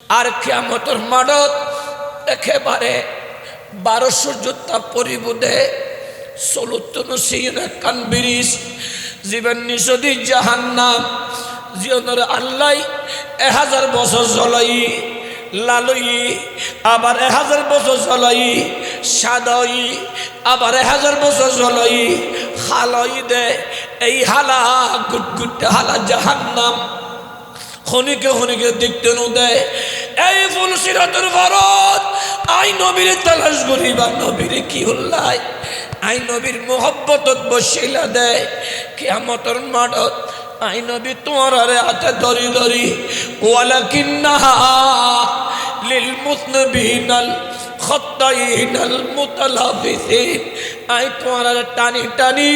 আর কেমতর মাডত একেবারে বারোশো যোদ্ধা পরিবুদে সলুত্তন সিয়নে বিরিশ, জীবন নিষদি জাহান্নাম, জীবনের আল্লাহ এ হাজার বছর চলাই লালই আবার এ হাজার বছর চলাই সাদই আবার এ হাজার বছর চলাই হালই দে এই হালা, গুটগুট হালা জাহান্নাম। খনিকে খনিকে দেখতে দেয় এই ফুল সিরাতের ভারত আই নবীর তালাশ করিবা নবীর কি হল্লাই আই নবীর মোহব্বতত বসিলা দেয়। কেয়ামতর মাডত আই নবী তোমার আরে হাতে ধরি ধরি ওয়ালা কিন্নাহা লিল মুতনবিনাল খত্তাইনাল মুতালাফিসিন। আই তোমার টানি টানি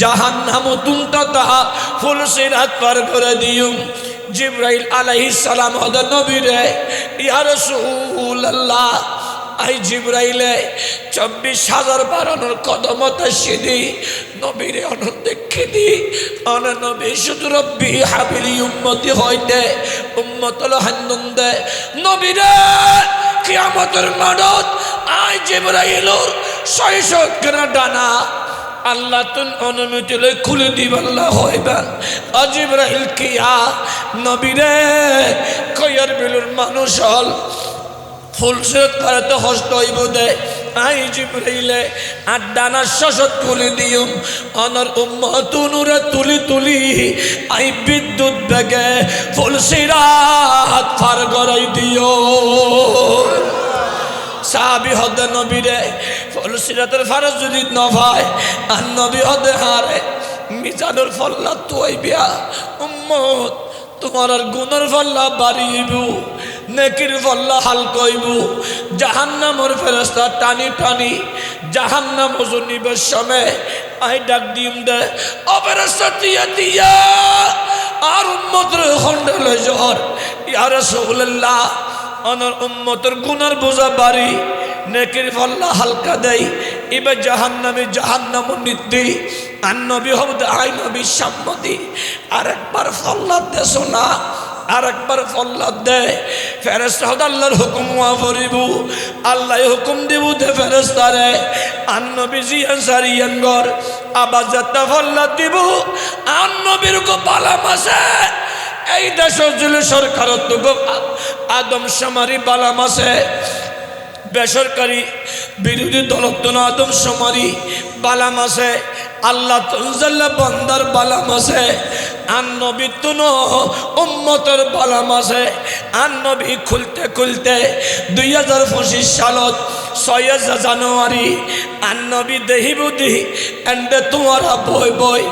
জাহান্নাম তুমতা ফুল সিরাত পার করে দিউম জিব্রাইল আলাইহিস সালাম হদ নবীরে ইয়া রাসূলুল্লাহ, আই জিব্রাইলে, চব্বিশ হাজার বারানোর কদমতা সিদি নবীরে অনন্ত দেখে দি অন নবী, শুধু রব্বি হাবিলি উম্মতি হইতে, উম্মতল হান্দন দে নবীরে, কিয়ামতের মানত, আই জিব্রাইলর ছয়শত কেনা ডানা আল্লাহ তুন অনুমতি লই খুলে দিব, আল্লাহ হইবা অজিব্রাহিল কিয়া নবীরে কয়ার বিলুর মানুষ হল। ফুলসেত পারাতে হস্ত হইব দে। আই জিব্রাইলে, আর ডানার শসত খুলে দিও অনর উম্মতুনুরে তুলি তুলি, আই বিদ্যুৎ বেগে ফুলসিরাত পার করাই দিও সাহাবি হদে নবীরে ফলসিরাতের যদি নভায় আর নবী হদে হারে, মিজানুর ফল্লা বিয়া, উম্মত, তোমার আর গুণর ফল্লা বাড়িব, নেকির ফল্লা হাল কইব, জাহান্নামর ফেরস্তা টানি টানি, জাহান্নাম ওজন নিবের সময় আই ডাক দিম দে অপেরস্তা দিয়া দিয়া, আর উম্মতের খন্ডলে জ্বর ইয়ার সৌল্লাহ অনর উম্মতের গুনার বোঝা বাড়ি নেকির ফল্লা হালকা দেয় এবার জাহান্নামে জাহান্নাম নির্দি আর নবী হব আই নবী সম্মতি। আর একবার ফল্লা দেশ না আর একবার ফল্লা দেয় ফেরেস্তা আল্লাহর হুকুম ফরিব আল্লাহ হুকুম দিব দে ফেরেস্তারে আর নবী জিয়ান সারিয়ান গর আবার যাত্রা ফল্লা দিব আর নবীর গো বালা মাসে। এই দেশ জুলে সরকারত্ব আদম সামারি বালাম আছে বেসরকারি বিরোধী দলত্ব আদম সামারি বালাম আছে আল্লাহ তুলজাল্লা বন্দার বালাম আছে আন নবী বালাম আছে নবী খুলতে খুলতে দুই হাজার পঁচিশ সালত ছয় হাজার জানুয়ারি আন নবী দেহি এন্ডে তোমারা বই বই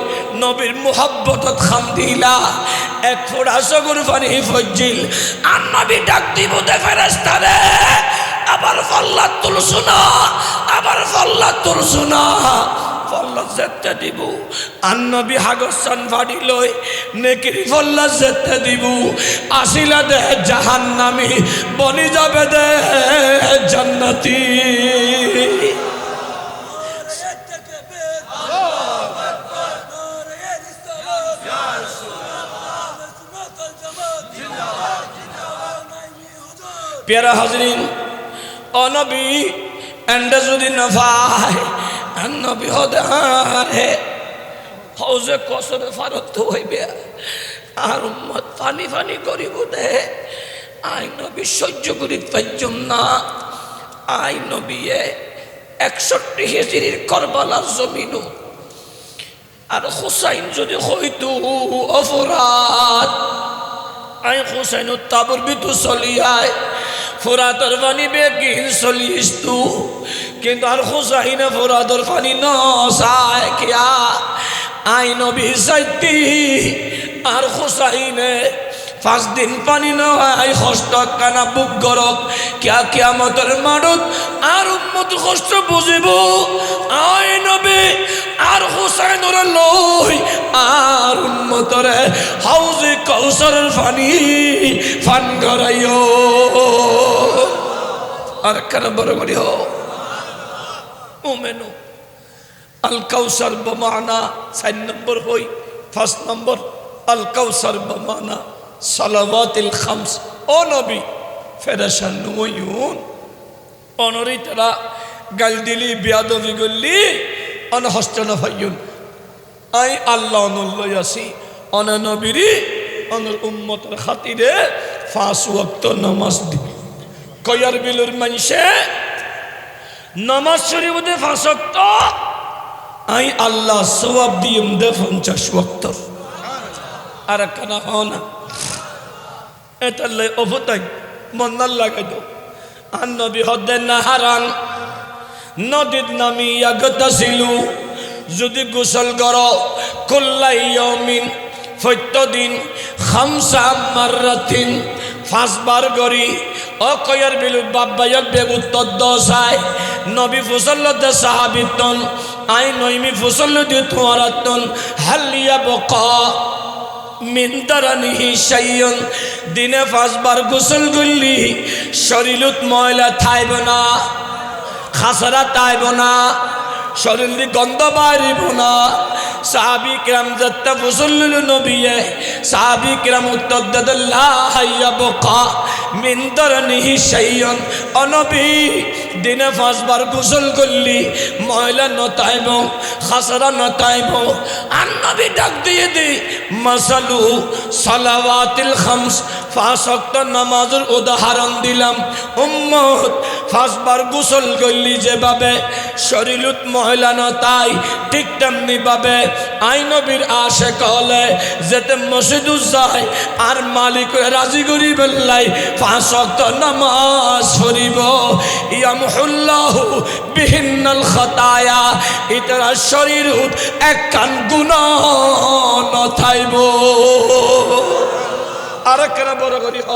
নবীর মোহাব্বতত খাম দিলা এক ফোড়া সগুর পানি ফজিল আর ডাক দিব দে ফেরেস্তারে ফল্লা তুলছু না আবার ফল্লা তুলছু না ফল্লা যেতে দিব। আর নবী হাগসান ফাড়ি লই নেকির ফল্লা যেতে দিব। আসিলা হাজরিন অনবী এন্ডে যদি না ভাই নবী হদে আরে হৌজে কসরে ফারত হইবে, আর উম্মত পানি পানি করিব দে। আই নবী সহ্য করি পাইজম না। আই নবী একষট্টি হেজিরির করবালার জমিনু। আর হুসাইন যদি হইতু অপরাধ, আই হুসাইন তাবর বিতু চলিয়ায় ফোরাতর পানি বেগিন চলিস তু। কিন্তু আর হুসাইনে ফোরাতর পানি নসায় কিয়া। আই নবী সাইতি আর হুসাইনে পাঁচ দিন পানি নাই কষ্ট কানা বুক গরক কিয়া কিয়ামতের মারুক আর উন্মত কষ্ট বুঝিব হুসাইনর লই আর উম্মতরে হাউজে কৌসরের পানি ফান করাইও। আর কেন বড় বড়ি হো আল কাউসার বমানা চার নম্বর হই ফার্স্ট নম্বর, আল কাউসার বমানা সালাবাতিল খামস। ও নবী ফেরাসান নুয়ুন অনরি তারা গাল দিলি, বিয়াদবি করলি অন হস্ত না ভাইয়ুন আই আল্লাহ অনুল্লয় আছি। অন নবীরি অনর উম্মতের খাতিরে ফাঁস ওয়াক্ত নামাজ দিবি। কয়ার বিলুর মানুষে নামাজ শরীফতে ফাঁস ওয়াক্ত, আই আল্লাহ সবাব দিম দে পঞ্চাশ ওয়াক্ত। আর কানা হও না। এটা লাই অবতাই মন্নার লাগাই দাও। আর নবী হদে না হারান নদীত নামি আগতাছিল যদি গোসল কর কল্লাইয়মিন ফত্যদিন, খামসা মাররাতিন ফাঁসবার গরি অকয়ার বিলু বাব্বায়ক বেগুত্তর দশায় নবী ফুসল্লতে সাহাবিতন আই নইমি ফুসল্লতে তোমারাতন হাল্লিয়া বকা মিন্তারানিহি সাইয়ন দিনে পাঁচবার গোসল করলি, শরীরত ময়লা থাইব না, খাসরা তাইব না। শরীর গন্ধ বাড়িব না। সাহাবি কিরাম যাত্রা ফুসল্লুল নবিয়ে, সাহাবি কিরাম উত্তর দাদাল্লাহ বকা মিন্দর নিহি সাইয়ন অনবী দিনে পাঁচবার গোসল করলি, ময়লা নতাইব, খাসরা নতাইব। আর নবী ডাক দিয়ে দি, মাসালু সালাওয়াতিল খামস অক্ত নামাজের উদাহরণ দিলাম। উম্মত পাঁচবার গোসল করলি যেভাবে, শরীরত মহিলা তাই ঠিক তেমনি ভাবে আই নবীর আশে কলে যেতে মসজিদু যায় আর মালিক রাজি করি বেল্লাই, পাঁচ নামাজ পড়িব। ইয়ামহুল্লাহ বিহিন্নাল খতায়া, ইতরা শরীর এক কান গুণ নথাইব। আর বড় করি, হ।